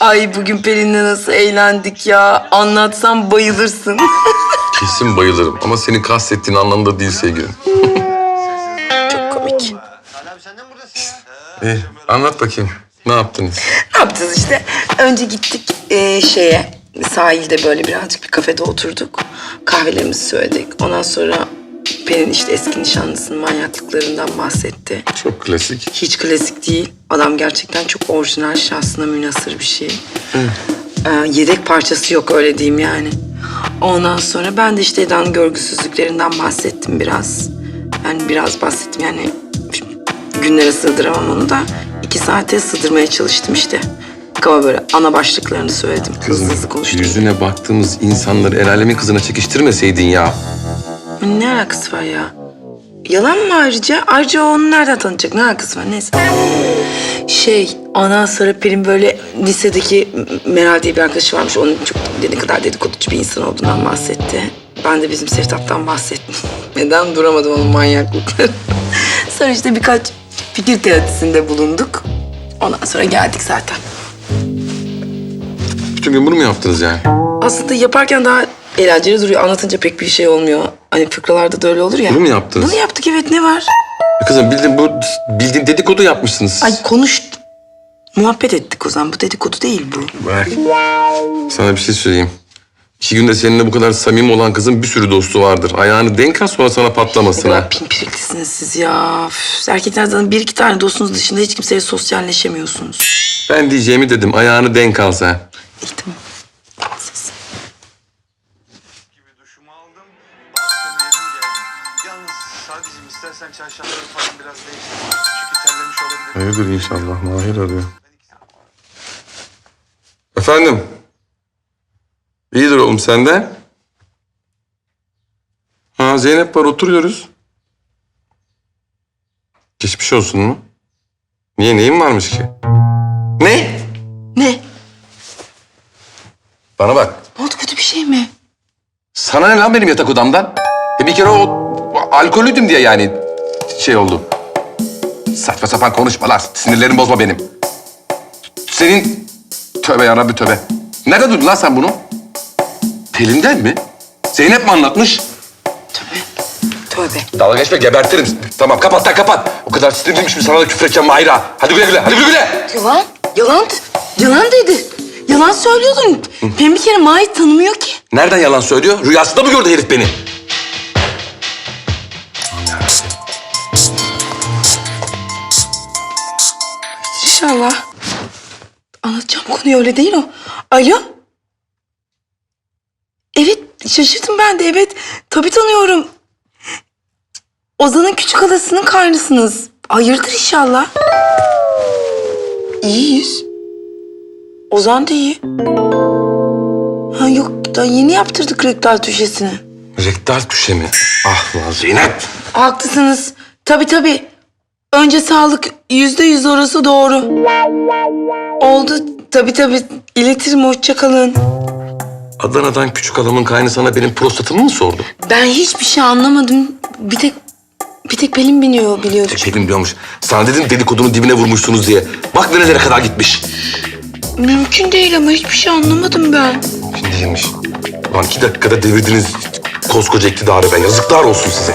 Ay bugün Pelin'le nasıl eğlendik ya. Anlatsam bayılırsın. Kesin bayılırım ama senin kastettiğin anlamda değil sevgilim. Çok komik. İyi, anlat bakayım. Ne yaptınız? Ne yapacağız işte? Önce gittik eee, şeye, sahilde böyle birazcık bir kafede oturduk. Kahvelerimizi söyledik. Ondan sonra Pelin işte eski nişanlısının manyaklıklarından bahsetti. Çok klasik. Hiç klasik değil. Adam gerçekten çok orijinal, şahsına münasır bir şey. Ee, yedek parçası yok öyle diyeyim yani. Ondan sonra ben de işte Eda'nın görgüsüzlüklerinden bahsettim biraz. Yani biraz bahsettim yani günlere sığdıramam onu da. iki saate sığdırmaya çalıştım işte. Ama böyle ana başlıklarını söyledim. Hızlı hızlı konuştum. yüzüne baktığımız insanları el alemin kızına çekiştirmeseydin ya. Ne alakası var ya? Yalan mı ayrıca? Ayrıca onu nereden tanıyacak? Ne alakası var? Neyse. Şey, ondan sonra Pelin böyle lisedeki Meral diye bir arkadaşı varmış. Onun çok ne kadar dedikoducu bir insan olduğundan bahsetti. Ben de bizim Sertap'tan bahsettim. Neden duramadım onun manyaklıkları. sonra işte birkaç fikir teatisinde bulunduk. Ondan sonra geldik zaten. Bütün gün bunu mu yaptınız yani? Aslında yaparken daha eğlenceli duruyor. Anlatınca pek bir şey olmuyor. Hani fıkralarda da öyle olur ya. Bunu mu yaptınız? Bunu yaptık evet ne var? Kızım bildiğin bu bildiğin dedikodu yapmışsınız. Ay konuş. Muhabbet ettik o zaman. Bu dedikodu değil bu. Bak. Sana bir şey söyleyeyim. İki günde seninle bu kadar samimi olan kızın bir sürü dostu vardır. Ayağını denk al sonra sana patlamasın ha. pimpiriklisiniz siz ya. Üf, erkeklerden bir iki tane dostunuz dışında hiç kimseyle sosyalleşemiyorsunuz. Ben diyeceğimi dedim. Ayağını denk al sen. İyi tamam. Siz. Duşumu aldım. Akşam yedim geldim. Yalnız sadece istersen çarşafları falan biraz değiştir. Çünkü terlemiş olabilirim. Hayırdır inşallah. Mahir arıyor. Efendim? İyidir oğlum sende? Ha Zeynep var oturuyoruz. Geçmiş olsun mu? Niye neyin varmış ki? Ne? Ne? Bana bak. Ne oldu kötü bir şey mi? Sana ne lan benim yatak odamdan? E bir kere o, alkolüydüm diye yani şey oldu. Saçma sapan konuşma lan. Sinirlerimi bozma benim. Senin... Tövbe yarabbi tövbe. Nerede duydun lan sen bunu? Pelin'den mi? Zeynep mi anlatmış? Tövbe. Tövbe. Dalga geçme gebertirim. Tamam kapat lan kapat. O kadar sinirliymiş mi sana da küfür edeceğim Mahir'a. Hadi güle güle. Hadi güle güle. Yalan. Yalan. Yalan dedi. Yalan söylüyordun. Ben bir kere Mahit tanımıyor ki. Nereden yalan söylüyor? Rüyasında mı gördü herif beni? İnşallah. Anlatacağım konuyu öyle değil o. Alo? Evet şaşırdım ben de evet. Tabii tanıyorum. Ozan'ın küçük halasının kaynısınız. Hayırdır inşallah. İyiyiz. Ozan da iyi. Ha yok daha yeni yaptırdık rektal tüşesini. Rektal tüşe mi? Ah lan Zeynep. Haklısınız. Tabii tabii. Önce sağlık yüzde yüz orası doğru. Oldu tabii tabii. İletirim hoşça kalın. Adana'dan küçük halamın kaynı sana benim prostatımı mı sordu? Ben hiçbir şey anlamadım. Bir tek bir tek Pelin biniyor biliyordu. Pelin diyormuş. Sana dedim dedikodunun dibine vurmuşsunuz diye. Bak nerelere kadar gitmiş. Mümkün değil ama hiçbir şey anlamadım ben. Değilmiş. Lan iki dakikada devirdiniz koskoca iktidarı ben. Yazıklar olsun size.